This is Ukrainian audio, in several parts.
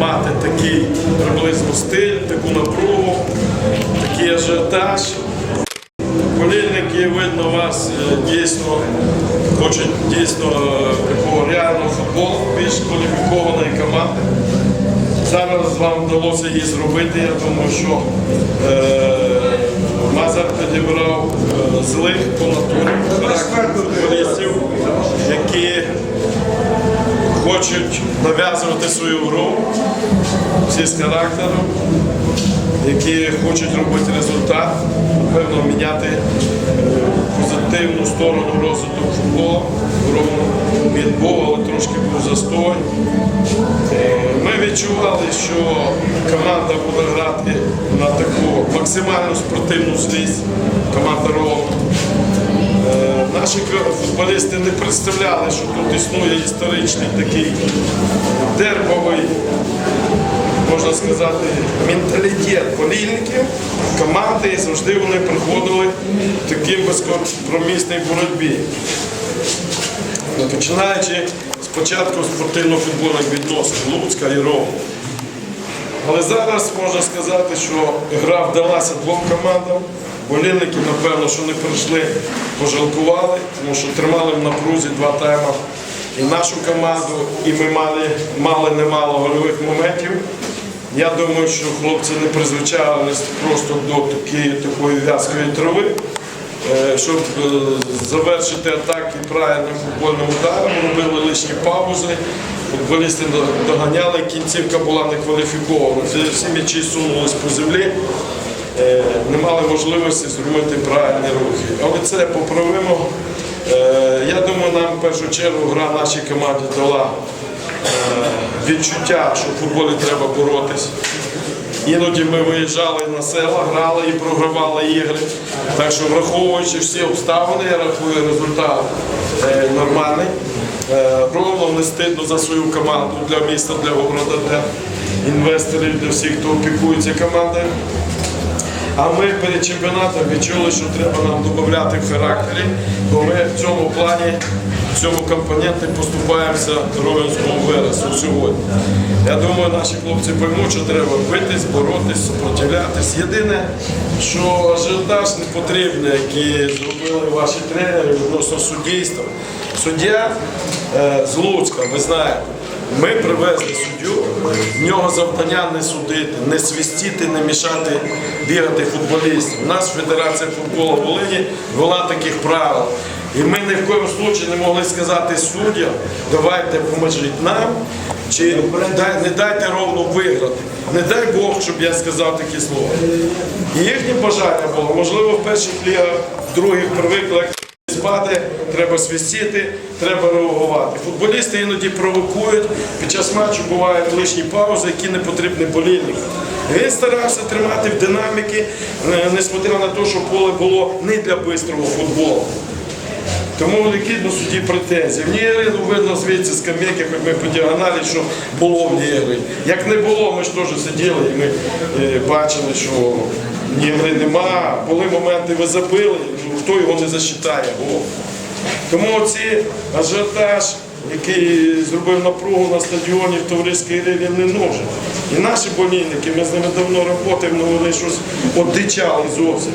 мати такий приблизно стиль, таку напругу, такий ажіотаж. Болільники, видно, вас е, дійсно хочуть дійсно е, такого реального футболу, більш кваліфікованої команди. Зараз вам вдалося її зробити. Я думаю, що е, Мазар підібрав е, злих по натурі футболістів, хочуть нав'язувати свою гру всі з характером, які хочуть робити результат, напевно, міняти е, позитивну сторону розвитку футболу. Ровно він був, але трошки був застой. Е, Ми відчували, що команда буде грати на таку максимальну спортивну злість. Команда Ровно. Наші футболісти не представляли, що тут існує історичний такий дербовий, можна сказати, менталітет болільників, команди, і завжди вони приходили в такій безкомпромісній боротьбі. Починаючи спочатку спортивно-футбольних відносин Луцька і Ровно. Але зараз можна сказати, що гра вдалася двом командам. Болільники, напевно, що не прийшли, пожалкували, тому що тримали в напрузі два тайми і нашу команду, і ми мали, мали немало гольових моментів. Я думаю, що хлопці не призвичайлись просто до такої, такої в'язкої трави. Е, Щоб е, завершити атаки правильним футбольним ударом, робили лишні паузи. Футболісти доганяли, кінцівка була не кваліфікована. Всі- м'ячі сунулись по землі, не мали можливості зробити правильні рухи. Але це поправимо. Е, Я думаю, нам в першу чергу гра нашій команді дала е, відчуття, що в футболі треба боротись. Іноді ми виїжджали на села, грали і програвали ігри. Так що, враховуючи всі обставини, я рахую результат е, нормальний. Е, ровно не стидно за свою команду для міста, для города, для інвесторів, для всіх, хто опікується командою. А ми перед чемпіонатом відчули, що треба нам додати в характері, бо ми в цьому плані, в цьому компоненті поступаємося Ровенському вересу сьогодні. Я думаю, наші хлопці поймуть, що треба битись, боротись, супротивлятись. Єдине, що ажіотаж не потрібний, який зробили ваші тренери відносно суддійства. Суддя е, з Луцька, ви знаєте. Ми привезли суддю, в нього завдання не судити, не свистіти, не мішати бігати футболістів. У нас Федерація футболу Волині вела таких правил. І ми ні в коєму случаї не могли сказати суддям, давайте поможіть нам, чи не дайте ровно виграти. Не дай Бог, щоб я сказав такі слова. І їхнє бажання було, можливо, в перших лігах, в других привикли. Спати, треба свистіти, треба реагувати. Футболісти іноді провокують. Під час матчу бувають лишні паузи, які не потрібні болільнику. Він старався тримати в динаміки, е, несмотря на те, що поле було не для бистрого футболу. Тому які до судді претензії. В Нігері ну, видно звідси з кам'яки, хоч ми по діагоналі, що було в Нігері. Як не було, ми ж теж сиділи і ми е, бачили, що Нігери нема. Були моменти, ви забили, ну, хто його не засчитає. О. Тому оці ажіотаж, який зробив напругу на стадіоні в товариській лілі, не нужен. І наші болільники, ми з ними давно працюємо, але вони щось одичали зовсім.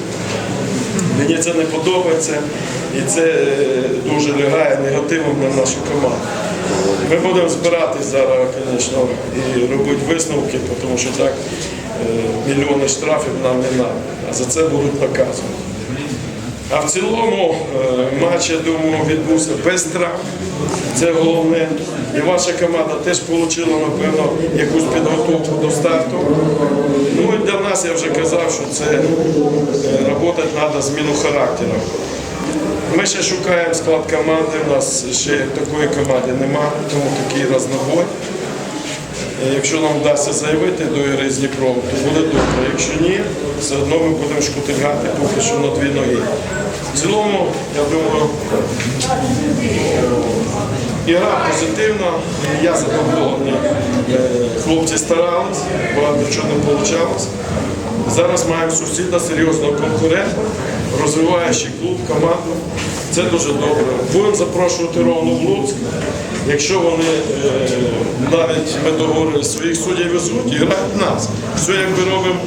Мені це не подобається і це е, дуже лягає негативом на нашу команду. Ми будемо збиратись зараз, звісно, і робити висновки, тому що так е, мільйони штрафів нам не нам. а за це будуть наказувати. А в цілому е, матч, я думаю, відбувся без травм. Це головне. І ваша команда теж отримала, напевно, якусь підготовку до старту. Ну і для нас я вже казав, що це е, працювати треба зміну характеру. Ми ще шукаємо склад команди, у нас ще такої команди немає, тому такий рознобой. Е, Якщо нам вдасться заявити до ЄРС Дніпром, то буде добре. Якщо ні, все одно ми будемо шкутильгати поки що на дві ноги. В цілому, я думаю, ігра позитивна, я задоволений. Е, Хлопці старались, багато чого не вийшло. Зараз маємо сусіда, серйозного конкурента, розвиваючий клуб, команду. Це дуже добре. Будемо запрошувати Ровно в Луцьк. Якщо вони е, навіть ми договорили своїх суддів везуть і грають нас. Все як ми робимо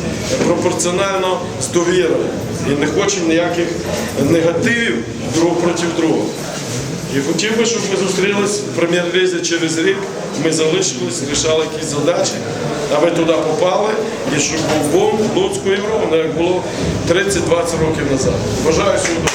пропорціонально з довірою. І не хочемо ніяких негативів друг проти друга. І хотів би, щоб ми зустрілись в прем'єр-лізі через рік. Ми залишились, рішали якісь задачі, а ви туди попали, і щоб був в Луцьку і Ровно, як було 30-20 років назад. Бажаю всього доброго.